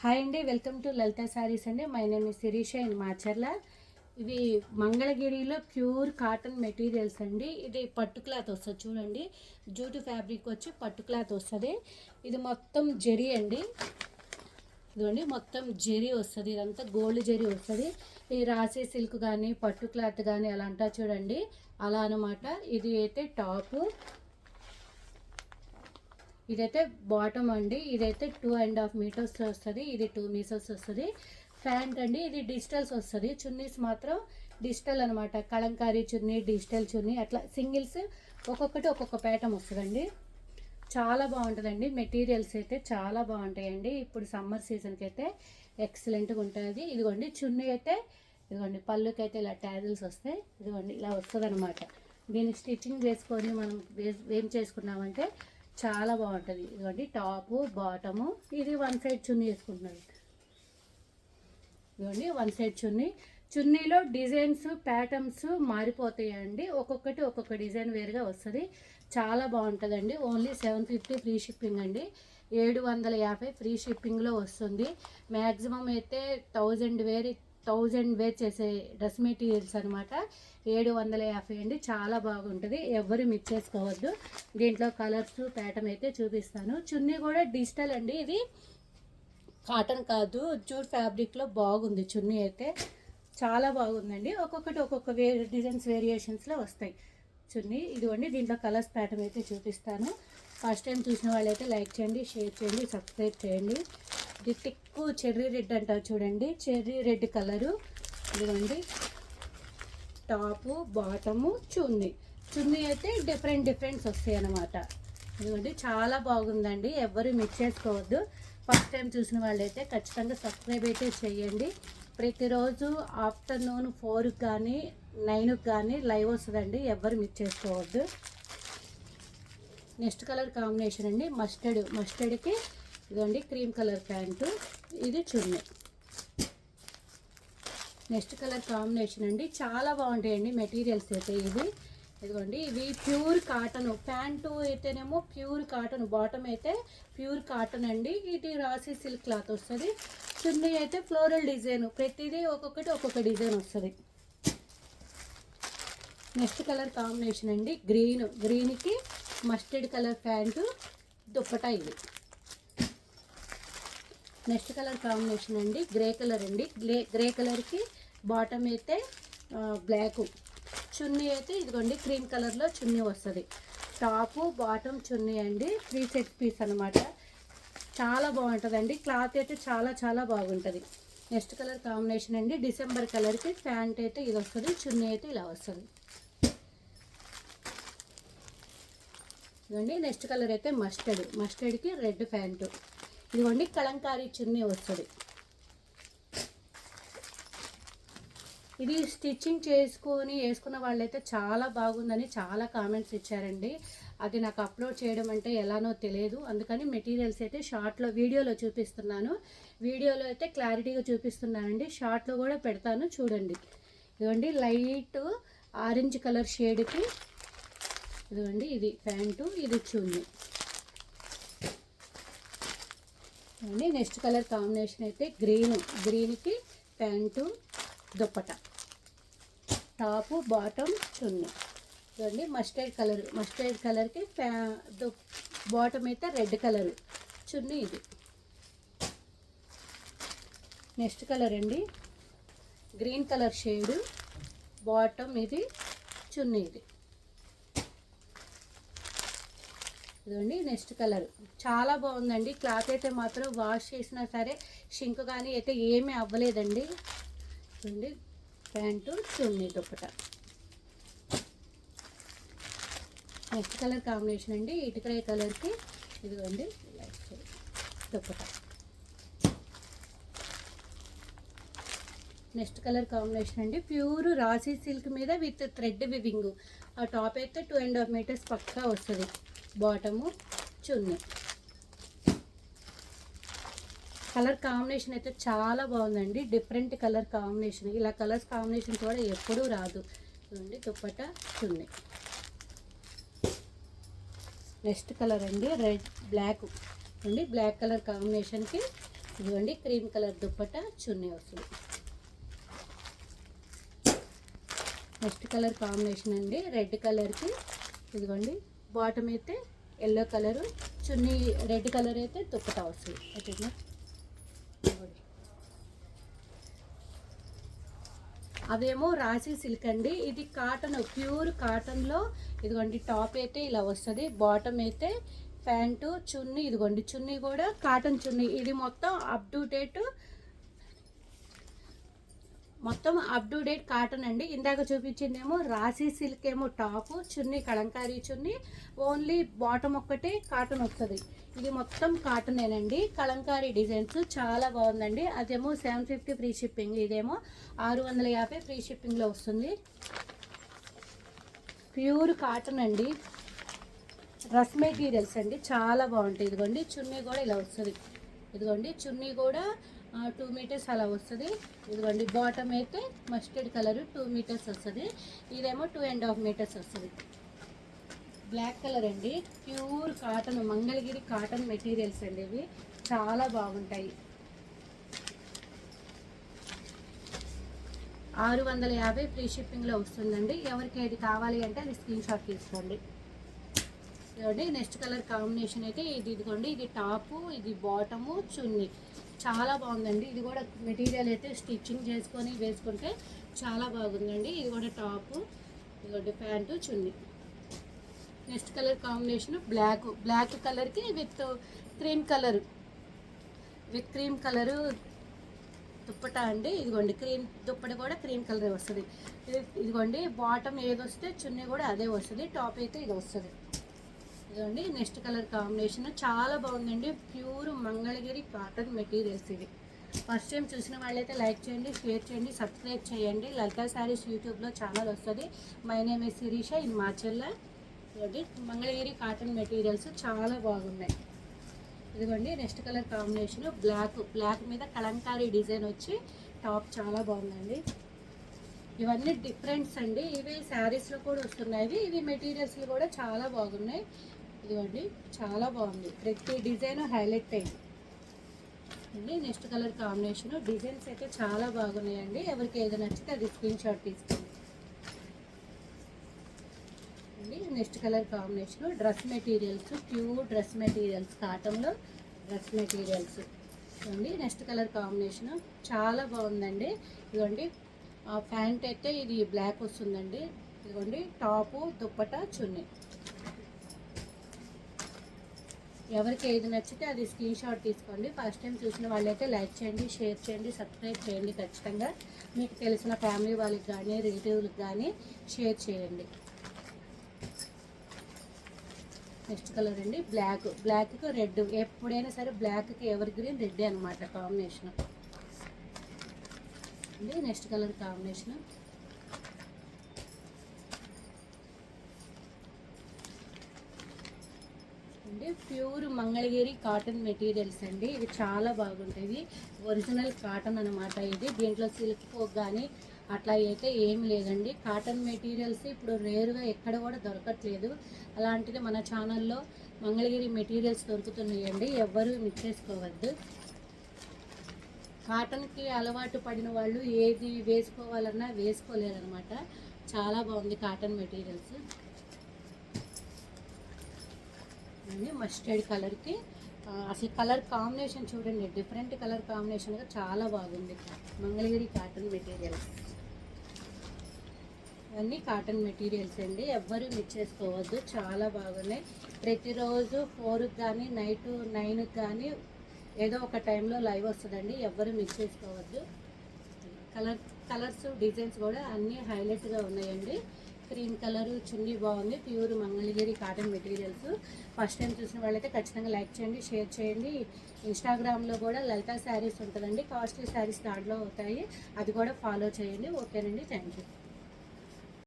Hi అండి welcome to Lalitha saris అండి. My name Sirisha and Macherla ఇవి మంగళగిరిలో ప్యూర్ కాటన్ మెటీరియల్స్ అండి. ఇది పట్టు క్లాత్ వస్తుంది చూడండి. జూటు ఫ్యాబ్రిక్ వచ్చి పట్టు క్లాత్ వస్తుంది. ఇది మొత్తం జరీ అండి. ఇదిగోండి మొత్తం జరీ వస్తుంది. ఇదంతా గోల్డ్ జరీ వస్తుంది. ఈ రాసే సిల్క్ కానీ పట్టు క్లాత్ కానీ అలా అంటా చూడండి. అలా అనమాట ఇది అయితే టాపు. ఇదైతే బాటమ్ అండి. ఇదైతే టూ అండ్ హాఫ్ మీటర్స్ వస్తుంది. ఇది టూ మీటర్స్ వస్తుంది. ప్యాంట్ అండి. ఇది డిజిటల్స్ వస్తుంది. చున్నీస్ మాత్రం డిజిటల్ అనమాట కలంకారీ చున్నీ డిజిటల్ చున్నీ అట్లా సింగిల్స్ ఒక్కొక్కటి ఒక్కొక్క ప్యాటర్న్ వస్తుందండి. చాలా బాగుంటుందండి. మెటీరియల్స్ అయితే చాలా బాగుంటాయండి. ఇప్పుడు సమ్మర్ సీజన్కి అయితే ఎక్సలెంట్గా ఉంటుంది. ఇదిగోండి చున్నీ అయితే ఇదిగోండి పళ్ళుకి అయితే ఇలా ట్యాజిల్స్ వస్తాయి. ఇదిగోండి ఇలా వస్తుంది అనమాట దీన్ని స్టిచ్చింగ్ వేసుకొని మనం వే- ఏం చేసుకున్నామంటే చాలా బాగుంటుంది. ఇదిగోండి టాపు బాటము. ఇది వన్ సైడ్ చున్నీ వేసుకుంటున్నాను. ఇదిగోండి వన్ సైడ్ చున్నీ. చున్నీలో డిజైన్స్ ప్యాటర్న్స్ మారిపోతాయండి. ఒక్కొక్కటి ఒక్కొక్క డిజైన్ వేరుగా వస్తుంది. చాలా బాగుంటుందండి. Only seven fifty free shipping అండి. ఏడు వందల యాభై ఫ్రీ షిప్పింగ్లో వస్తుంది. మ్యాక్సిమం అయితే థౌజండ్ వేర్ థౌజండ్ వేర్ చేసే డ్రెస్ మెటీరియల్స్ అనమాట ఏడు వందల యాభై అండి. చాలా బాగుంటుంది. ఎవరు మిక్స్ చేసుకోవద్దు. దీంట్లో కలర్స్ ప్యాటర్న్ అయితే చూపిస్తాను. చున్నీ కూడా డిజిటల్ అండి ఇది. కాటన్ కాదు జూట్ ఫ్యాబ్రిక్లో బాగుంది చున్నీ అయితే. చాలా బాగుందండి. ఒక్కొక్కటి ఒక్కొక్క వే డిజైన్స్ వేరియేషన్స్లో వస్తాయి. చున్నీ ఇదిగోండి దీంట్లో కలర్స్ ప్యాటర్న్ అయితే చూపిస్తాను. ఫస్ట్ టైం చూసిన వాళ్ళైతే లైక్ చేయండి షేర్ చేయండి సబ్స్క్రైబ్ చేయండి. ఇది టిక్కు చెర్రీ రెడ్ అంటారు చూడండి. Cherry red colour. ఇదిగోండి. టాపు బాటము చున్నీ. చున్నీ అయితే డిఫరెంట్ డిఫరెంట్స్ వస్తాయి అన్నమాట. ఇదిగోండి. చాలా బాగుందండి. ఎవ్వరు మిక్స్ చేసుకోవద్దు. ఫస్ట్ టైం చూసిన వాళ్ళైతే ఖచ్చితంగా సబ్స్క్రైబ్ అయితే చేయండి. ప్రతిరోజు ఆఫ్టర్నూన్ ఫోర్కి కానీ నైన్కి కానీ లైవ్ వస్తుందండి. ఎవ్వరు మిక్స్ చేసుకోవద్దు. నెక్స్ట్ కలర్ కాంబినేషన్ అండి మస్టర్డ్ మస్టర్డ్కి ఇదండి క్రీమ్ కలర్ ప్యాంటు ఇది చున్నీ. నెక్స్ట్ కలర్ కాంబినేషన్ అండి చాలా బాగుంటాయండి మెటీరియల్స్ అయితే ఇవి. ఇదిగోండి ఇవి ప్యూర్ కాటన్ ప్యాంటు అయితేనేమో ప్యూర్ కాటన్ బాటమ్ అయితే ప్యూర్ కాటన్ అండి. ఇది రాసి సిల్క్ క్లాత్ వస్తుంది. చున్నీ అయితే ఫ్లోరల్ డిజైన్ ప్రతిదీ ఒక్కొక్కటి ఒక్కొక్క డిజైన్ వస్తుంది. నెక్స్ట్ కలర్ కాంబినేషన్ అండి గ్రీన్ గ్రీన్కి మస్టర్డ్ కలర్ ప్యాంటు దుప్పటా ఇది నెక్స్ట్ కలర్ కాంబినేషన్ అండి గ్రే కలర్ అండి. గ్రే గ్రే కలర్కి బాటమ్ అయితే బ్లాకు. చున్నీ అయితే ఇదిగోండి క్రీమ్ కలర్లో చున్నీ వస్తుంది. టాపు బాటమ్ చున్నీ అండి త్రీ సెట్ పీస్ అనమాట చాలా బాగుంటుందండి. క్లాత్ అయితే చాలా చాలా బాగుంటుంది. నెక్స్ట్ కలర్ కాంబినేషన్ అండి డిసెంబర్ కలర్కి ప్యాంట్ అయితే ఇది వస్తుంది చున్నీ అయితే ఇలా వస్తుంది. ఇదిగోండి నెక్స్ట్ కలర్ అయితే మస్టర్డ్. మస్టర్డ్కి రెడ్ ప్యాంటు. ఇదిగోండి కలంకారీ చున్నీ వస్తుంది ఇది స్టిచ్చింగ్ చేసుకొని వేసుకున్న వాళ్ళైతే చాలా బాగుందని చాలా కామెంట్స్ ఇచ్చారండి. అది నాకు అప్లోడ్ చేయడం అంటే ఎలానో తెలియదు. అందుకని మెటీరియల్స్ అయితే షార్ట్లో వీడియోలో చూపిస్తున్నాను. వీడియోలో అయితే క్లారిటీగా చూపిస్తున్నానండి. షార్ట్లో కూడా పెడతాను చూడండి. ఇదిగోండి లైట్ ఆరెంజ్ కలర్ షేడ్కి ఇదిగోండి ఇది ప్యాంటు ఇది చున్నీ. అండి నెక్స్ట్ కలర్ కాంబినేషన్ అయితే గ్రీన్. గ్రీన్కి ప్యాంటు దుప్పట. టాపు బాటమ్ చున్నీ. చూడండి మస్టర్డ్ కలర్. మస్టర్డ్ కలర్కి ఫ్యా దు బాటమ్ అయితే రెడ్ కలర్. చున్నీ ఇది. నెక్స్ట్ కలర్ అండి. Green colour shade. బాటమ్ ఇది చున్నీ ఇది. ఇదండి నెక్స్ట్ కలర్. చాలా బాగుందండి. క్లాత్ అయితే మాత్రం వాష్ చేసినా సరే షింక్ కానీ అయితే ఏమీ అవ్వలేదండి. చూడండి ప్యాంటు చున్నీ దుప్పట. నెక్స్ట్ కలర్ కాంబినేషన్ అండి. ఇటుకరే కలర్కి ఇదిగోండి దుప్పట. నెక్స్ట్ కలర్ కాంబినేషన్ అండి. ప్యూర్ రాసి సిల్క్ మీద విత్ థ్రెడ్ వివింగ్. ఆ టాప్ అయితే టూ అండ్ హాఫ్ మీటర్స్ పక్కా వస్తుంది. బాటము చున్నీ. కలర్ కాంబినేషన్ అయితే చాలా బాగుందండి. Different colour combination. ఇలా కలర్స్ కాంబినేషన్ కూడా ఎప్పుడూ రాదు. చూడండి దుప్పట చున్నీ. నెక్స్ట్ కలర్ అండి రెడ్ బ్లాక్. అండి బ్లాక్ కలర్ కాంబినేషన్కి ఇదిగోండి క్రీమ్ కలర్ దుప్పట చున్నీ వస్తుంది. నెక్స్ట్ కలర్ కాంబినేషన్ అండి రెడ్ కలర్కి ఇదిగోండి బాటమ్ అయితే yellow colour chunni red colour అయితే దుప్పటా వస్తుంది ఓకేనా? అవేమో అదేమో రాశి సిల్క్ అండి. ఇది కాటన్ ప్యూర్ కాటన్లో ఇదిగోండి టాప్ అయితే ఇలా వస్తుంది. బాటమ్ అయితే ప్యాంటు చున్నీ ఇదిగోండి చున్నీ కూడా కాటన్ చున్నీ. ఇది మొత్తం అప్ టు డేట్ మొత్తం అప్ టు డేట్ కాటన్ అండి. ఇందాక చూపించిందేమో రాశి సిల్క్ ఏమో టాపు చున్నీ కలంకారీ చున్నీ ఓన్లీ బాటమ్ ఒక్కటే కాటన్ వస్తుంది. ఇది మొత్తం కాటనేనండి కలంకారీ డిజైన్స్ చాలా బాగుందండి. అదేమో సెవెన్ ఫిఫ్టీ ఫ్రీ షిప్పింగ్ ఇదేమో ఆరు వందల యాభై ఫ్రీ షిప్పింగ్లో వస్తుంది. ప్యూర్ కాటన్ అండి. రస్ మెటీరియల్స్ అండి. చాలా బాగుంటాయి. ఇదిగోండి చున్నీ కూడా ఇలా వస్తుంది. ఇదిగోండి చున్నీ కూడా టూ మీటర్స్ అలా వస్తుంది. ఇదిగోండి బాటమ్ అయితే మస్టర్డ్ కలర్ టూ మీటర్స్ వస్తుంది. ఇదేమో టూ అండ్ హాఫ్ మీటర్స్ వస్తుంది. బ్లాక్ కలర్ అండి. Pure cotton Mangalagiri cotton materials అండి ఇవి. చాలా బాగుంటాయి. ఆరు వందల యాభై ఫ్రీ షిప్పింగ్లో వస్తుందండి. ఎవరికి అది కావాలి అంటే అది స్క్రీన్ షాట్ తీసుకోండి. ఇదిగోండి నెక్స్ట్ కలర్ కాంబినేషన్ అయితే ఇది ఇదిగోండి. ఇది టాపు ఇది బాటము చున్నీ. చాలా బాగుందండి. ఇది కూడా మెటీరియల్ అయితే స్టిచ్చింగ్ చేసుకొని వేసుకుంటే చాలా బాగుందండి. ఇది కూడా టాపు ఇదిగోండి ప్యాంటు చున్నీ. Next colour combination black. Black కలర్కి with cream colour. With cream colour dupatta అండి. ఇదిగోండి క్రీమ్ దుప్పట కూడా క్రీమ్ కలరే వస్తుంది. ఇది ఇదిగోండి బాటమ్ ఏది వస్తే చున్నీ కూడా అదే వస్తుంది. టాప్ అయితే ఇది వస్తుంది. ఇదిగోండి నెక్స్ట్ కలర్ కాంబినేషన్ చాలా బాగుందండి. ప్యూర్ మంగళగిరి కాటన్ మెటీరియల్స్ ఇవి ఫస్ట్ టైం చూసిన వాళ్ళైతే లైక్ చేయండి షేర్ చేయండి సబ్స్క్రైబ్ చేయండి. లలితా శారీస్ యూట్యూబ్లో ఛానల్ వస్తుంది. My name is Sirisha. In Macherla ఇదిగోండి మంగళగిరి కాటన్ మెటీరియల్స్ చాలా బాగున్నాయి. ఇదిగోండి next colour combination. Black black మీద కలంకారీ డిజైన్ వచ్చి టాప్ చాలా బాగుందండి. ఇవన్నీ డిఫరెంట్స్ అండి. ఇవి శారీస్లో కూడా వస్తున్నాయి. ఇవి మెటీరియల్స్లు కూడా చాలా బాగున్నాయి. ఇదిగోండి చాలా బాగుంది. ప్రతి డిజైన్ హైలైట్ అయింది. అండి నెక్స్ట్ కలర్ కాంబినేషన్. డిజైన్స్ అయితే చాలా బాగున్నాయండి. ఎవరికి ఏదైనా నచ్చితే అది స్క్రీన్ షాట్ తీసుకోండి. అండి next colour combination. Dress materials pure dress materials కాటన్లో డ్రెస్ మెటీరియల్స్. ఇదిగోండి నెక్స్ట్ కలర్ కాంబినేషన్. చాలా బాగుందండి. ఇదిగోండి ఆ ప్యాంట్ అయితే ఇది బ్లాక్ వస్తుందండి. ఇదిగోండి టాపు దుప్పట చున్నీ. ఎవరికి ఏది నచ్చితే అది స్క్రీన్ షాట్ తీసుకోండి. ఫస్ట్ టైం చూసిన వాళ్ళైతే లైక్ చేయండి షేర్ చేయండి సబ్స్క్రైబ్ చేయండి ఖచ్చితంగా. మీకు తెలిసిన ఫ్యామిలీ వాళ్ళకి కానీ రిలేటివ్లకు కానీ షేర్ చేయండి. నెక్స్ట్ కలర్ అండి బ్లాక్. బ్లాక్కి రెడ్. ఎప్పుడైనా సరే బ్లాక్కి ఎవరి గ్రీన్ రెడ్ అనమాట కాంబినేషన్. అండి నెక్స్ట్ కలర్ కాంబినేషన్. అండి. ప్యూర్ మంగళగిరి కాటన్ మెటీరియల్స్ అండి. ఇవి చాలా బాగుంటాయి. ఒరిజినల్ కాటన్ అనమాట ఇది. దీంట్లో సిల్క్ పోక్ కానీ అట్లా అయితే ఏం లేదండి. కాటన్ మెటీరియల్స్ ఇప్పుడు రేరుగా ఎక్కడ కూడా దొరకట్లేదు. అలాంటిది మన ఛానల్లో మంగళగిరి మెటీరియల్స్ దొరుకుతున్నాయండి. ఎవ్వరూ మిస్ చేసుకోవద్దు. కాటన్కి అలవాటు పడిన వాళ్ళు ఏది వేసుకోవాలన్నా వేసుకోలేరనమాట చాలా బాగుంది కాటన్ మెటీరియల్స్. అండి మస్టర్డ్ కలర్కి అసలు కలర్ కాంబినేషన్ చూడండి డిఫరెంట్ కలర్ కాంబినేషన్గా చాలా బాగుంది మంగళగిరి కాటన్ మెటీరియల్ అన్నీ కాటన్ మెటీరియల్స్ అండి. ఎవ్వరూ మిస్ చేసుకోవద్దు. చాలా బాగున్నాయి. ప్రతిరోజు ఫోర్కి కానీ నైట్ నైన్కి కానీ ఏదో ఒక టైంలో లైవ్ వస్తుందండి. ఎవ్వరూ మిస్ చేసుకోవద్దు. కలర్ కలర్స్ డిజైన్స్ కూడా అన్నీ హైలైట్గా ఉన్నాయండి. క్రీమ్ కలర్ చున్నీ బాగుంది. Pure Mangalagiri cotton materials. First time చూసిన వాళ్ళైతే ఖచ్చితంగా లైక్ చేయండి షేర్ చేయండి. ఇన్స్టాగ్రామ్లో కూడా లలిత శారీస్ ఉంటుందండి. కాస్ట్లీ శారీస్ దాంట్లో అవుతాయి. అది కూడా ఫాలో చేయండి. ఓకేనండి. Thank you